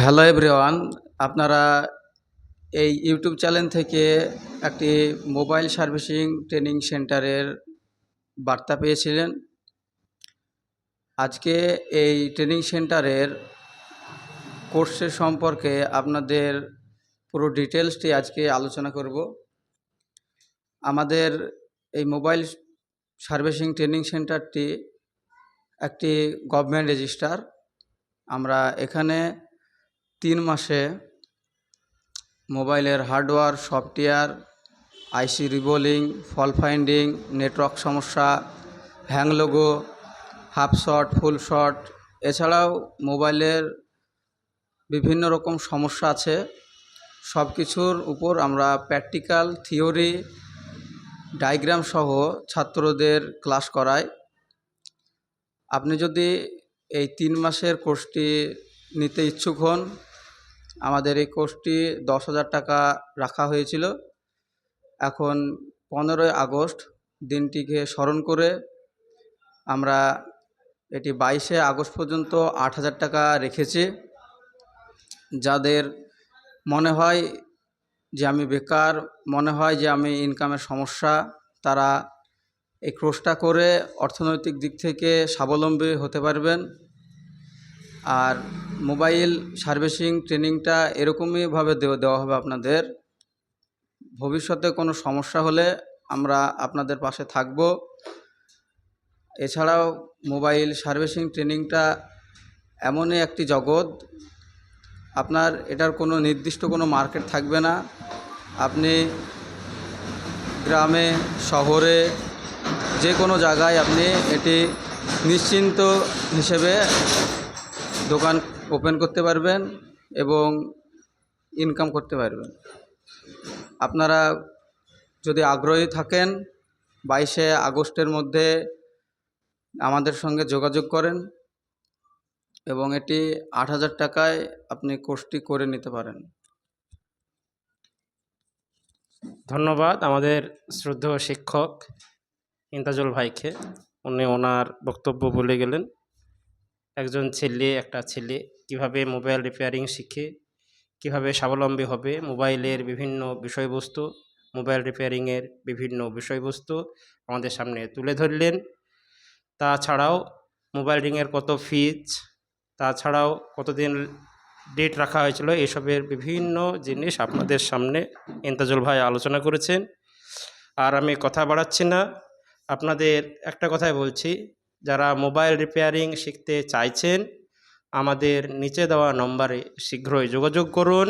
Hello everyone, আপনারা এই YouTube channel থেকে একটি মোবাইল সার্ভিসিং ট্রেনিং সেন্টারের বার্তা পেয়েছিলেন। আজকে এই ট্রেনিং সেন্টারের কোর্সের সম্পর্কে আপনাদের পুরো ডিটেলসটি আজকে আলোচনা করব। আমাদের এই মোবাইল সার্ভিসিং ট্রেনিং সেন্টারটি একটি গভর্নমেন্ট রেজিস্টার। আমরা এখানে তিন মাসে মোবাইলের hardware software, IC reballing, fault finding, network সমস্যা, hang logo, half short, full short, এছাড়াও মোবাইলের বিভিন্ন রকম সমস্যা আছে। সব কিছুর উপর আমরা প্র্যাকটিক্যাল থিওরি, ডায়াগ্রাম সহ ছাত্রদের ক্লাস করাই। আপনি যদি এই তিন মাসের কোর্সটি নিতে ইচ্ছুক হন আমাদের এই কোর্সটি দশ হাজার টাকা রাখা হয়েছিল। এখন পনেরোই আগস্ট দিনটিকে স্মরণ করে আমরা এটি বাইশে আগস্ট পর্যন্ত আট হাজার টাকা রেখেছি। যাদের মনে হয় যে আমি বেকার, মনে হয় যে আমি ইনকামের সমস্যা, তারা এই কোর্সটা করে অর্থনৈতিক দিক থেকে স্বাবলম্বী হতে পারবেন। আর মোবাইল সার্ভিসিং ট্রেনিংটা এরকমইভাবে দেওয়া হবে আপনাদের। ভবিষ্যতে কোনো সমস্যা হলে আমরা আপনাদের পাশে থাকব। এছাড়াও মোবাইল সার্ভিসিং ট্রেনিংটা এমনই একটি জগৎ। আপনার এটার কোনো নির্দিষ্ট কোনো মার্কেট থাকবে না। আপনি গ্রামে, শহরে যে কোনো জায়গায় আপনি এটি নিশ্চিন্ত হিসেবে দোকান ওপেন করতে পারবেন এবং ইনকাম করতে পারবেন। আপনারা যদি আগ্রহী থাকেন, বাইশে আগস্টের মধ্যে আমাদের সঙ্গে যোগাযোগ করেন এবং এটি আট হাজার টাকায় আপনি কোর্সটি করে নিতে পারেন। ধন্যবাদ আমাদের শ্রদ্ধেয় শিক্ষক ইন্তাজুল ভাইকে। উনি ওনার বক্তব্য বলে গেলেন। একজন ছেলে, একটা ছেলে, কীভাবে মোবাইল রিপেয়ারিং শিখে, কীভাবে স্বাবলম্বী হবে, মোবাইলের বিভিন্ন বিষয়বস্তু মোবাইল রিপেয়ারিংয়ের বিভিন্ন বিষয়বস্তু আমাদের সামনে তুলে ধরলেন। তাছাড়াও মোবাইল রিংয়ের কত ফিজ তাছাড়াও কতদিন ডেট রাখা হয়েছিল, এসবের বিভিন্ন জিনিস আপনাদের সামনে ইন্তাজুল ভাই আলোচনা করেছেন। আর আমি কথা বাড়াচ্ছি না। আপনাদের একটা কথাই বলছি যারা মোবাইল রিপেয়ারিং শিখতে চাইছেন আমাদের নিচে দেওয়া নম্বরে শীঘ্রই যোগাযোগ করুন।